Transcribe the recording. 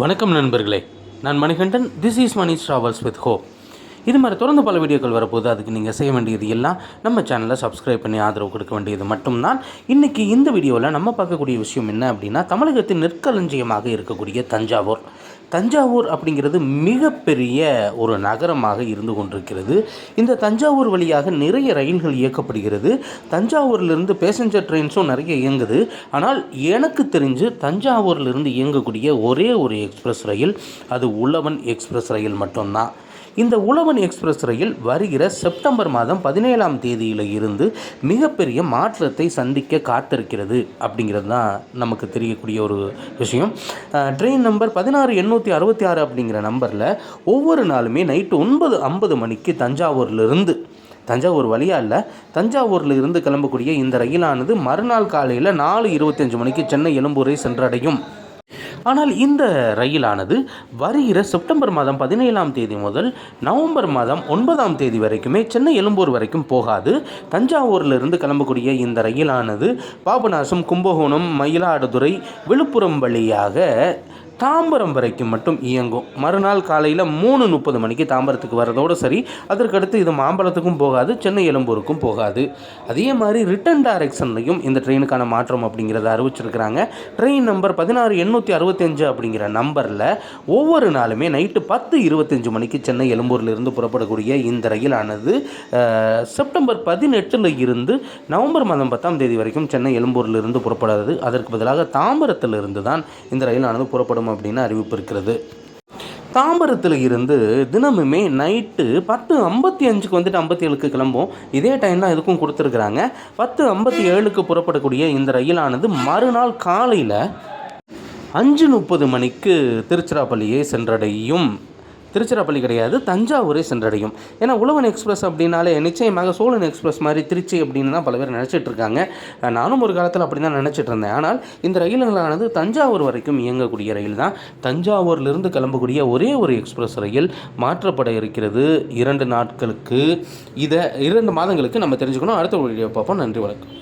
வணக்கம் நண்பர்களே. நான் Manikandan this is Mani travels with hope இது மாதிரி தொடர்ந்து பல வீடியோக்கள் வரப்போது அதுக்கு நீங்கள் செய்ய வேண்டியது எல்லாம் நம்ம சேனலை சப்ஸ்கிரைப் பண்ணி ஆதரவு கொடுக்க வேண்டியது மட்டும்தான். இன்றைக்கி இந்த வீடியோவில் நம்ம பார்க்கக்கூடிய விஷயம் என்ன அப்படின்னா தமிழகத்தின் நெற்களஞ்சியமாக இருக்கக்கூடிய தஞ்சாவூர். தஞ்சாவூர் அப்படிங்கிறது மிகப்பெரிய ஒரு நகரமாக இருந்து கொண்டிருக்கிறது. இந்த தஞ்சாவூர் வழியாக நிறைய ரயில்கள் இயக்கப்படுகிறது. தஞ்சாவூர்லேருந்து பேசஞ்சர் ட்ரெயின்ஸும் நிறைய இயங்குது. ஆனால் எனக்கு தெரிஞ்சு தஞ்சாவூர்லேருந்து இயங்கக்கூடிய ஒரே ஒரு எக்ஸ்பிரஸ் ரயில் அது உழவன் எக்ஸ்பிரஸ் ரயில் மட்டும்தான். இந்த உழவன் எக்ஸ்பிரஸ் ரயில் வருகிற செப்டம்பர் மாதம் பதினேழாம் தேதியில் இருந்து மிகப்பெரிய மாற்றத்தை சந்திக்க காத்திருக்கிறது அப்படிங்கிறது தான் நமக்கு தெரியக்கூடிய ஒரு விஷயம். ட்ரெயின் நம்பர் பதினாறு எண்ணூற்றி அறுபத்தி ஆறு அப்படிங்கிற நம்பரில் ஒவ்வொரு நாளுமே நைட்டு ஒன்பது ஐம்பது மணிக்கு தஞ்சாவூர்லேருந்து தஞ்சாவூர் வழியாக இல்லை தஞ்சாவூரில் இருந்து கிளம்பக்கூடிய இந்த ரயிலானது மறுநாள் காலையில் நாலு இருபத்தஞ்சு மணிக்கு சென்னை எழும்பூரை சென்றடையும். ஆனால் இந்த ரயிலானது வருகிற செப்டம்பர் மாதம் பதினேழாம் தேதி முதல் நவம்பர் மாதம் ஒன்பதாம் தேதி வரைக்குமே சென்னை எழும்பூர் வரைக்கும் போகாது. தஞ்சாவூரிலிருந்து கிளம்பக்கூடிய இந்த ரயிலானது பாபநாசம் கும்பகோணம் மயிலாடுதுறை விழுப்புரம் வழியாக தாம்பரம் வரைக்கும் மட்டும் இயங்கும். மறுநாள் காலையில் மூணு முப்பது மணிக்கு தாம்பரத்துக்கு வரதோடு சரி அதற்கடுத்து இது மாம்பழத்துக்கும் போகாது சென்னை எழும்பூருக்கும் போகாது. அதே மாதிரி ரிட்டன் டைரக்ஷன்லையும் இந்த ட்ரெயினுக்கான மாற்றம் அப்படிங்கிறத அறிவிச்சிருக்கிறாங்க. ட்ரெயின் நம்பர் பதினாறு எண்ணூற்றி அறுபத்தஞ்சு அப்படிங்கிற நம்பரில் ஒவ்வொரு நாளுமே நைட்டு பத்து இருபத்தஞ்சு மணிக்கு சென்னை எழும்பூரிலிருந்து புறப்படக்கூடிய இந்த ரயிலானது செப்டம்பர் பதினெட்டில் இருந்து நவம்பர் மாதம் பத்தாம் தேதி வரைக்கும் சென்னை எழும்பூரிலிருந்து புறப்படாது அதற்கு பதிலாக தாம்பரத்திலிருந்து தான் இந்த ரயிலானது புறப்படும் அப்படின்னு அறிவிப்பு இருக்கிறது. தாம்பரத்தில் இருந்து தினமுமே நைட்டு பத்து ஐம்பத்தி அஞ்சுக்கு வந்துட்டு ஐம்பத்தி ஏழுக்கு கிளம்பும் இதே டைம் தான் இதுக்கும் கொடுத்துருக்குறாங்க. பத்து ஐம்பத்தி ஏழுக்கு புறப்படக்கூடிய இந்த ரயிலானது மறுநாள் காலையில் அஞ்சு முப்பது மணிக்கு திருச்சிராப்பள்ளியை சென்றடையும். திருச்சிராப்பள்ளி கிடையாது தஞ்சாவூரை சென்றடையும். ஏன்னா உழவன் எக்ஸ்பிரஸ் அப்படின்னாலே நிச்சயமாக சோழன் எக்ஸ்பிரஸ் மாதிரி திருச்சி அப்படின்னு தான் பல பேர் நினச்சிட்டு இருக்காங்க. நானும் ஒரு காலத்தில் அப்படி தான் நினச்சிட்டு இருந்தேன். ஆனால் இந்த ரயில்களானது தஞ்சாவூர் வரைக்கும் இயங்கக்கூடிய ரயில் தான். தஞ்சாவூர்லேருந்து கிளம்பக்கூடிய ஒரே ஒரு எக்ஸ்பிரஸ் ரயில் மாற்றப்பட இருக்கிறது இரண்டு நாட்களுக்கு. இதை இரண்டு மாதங்களுக்கு நம்ம தெரிஞ்சுக்கணும். அடுத்த வீடியோ பார்ப்போம். நன்றி வணக்கம்.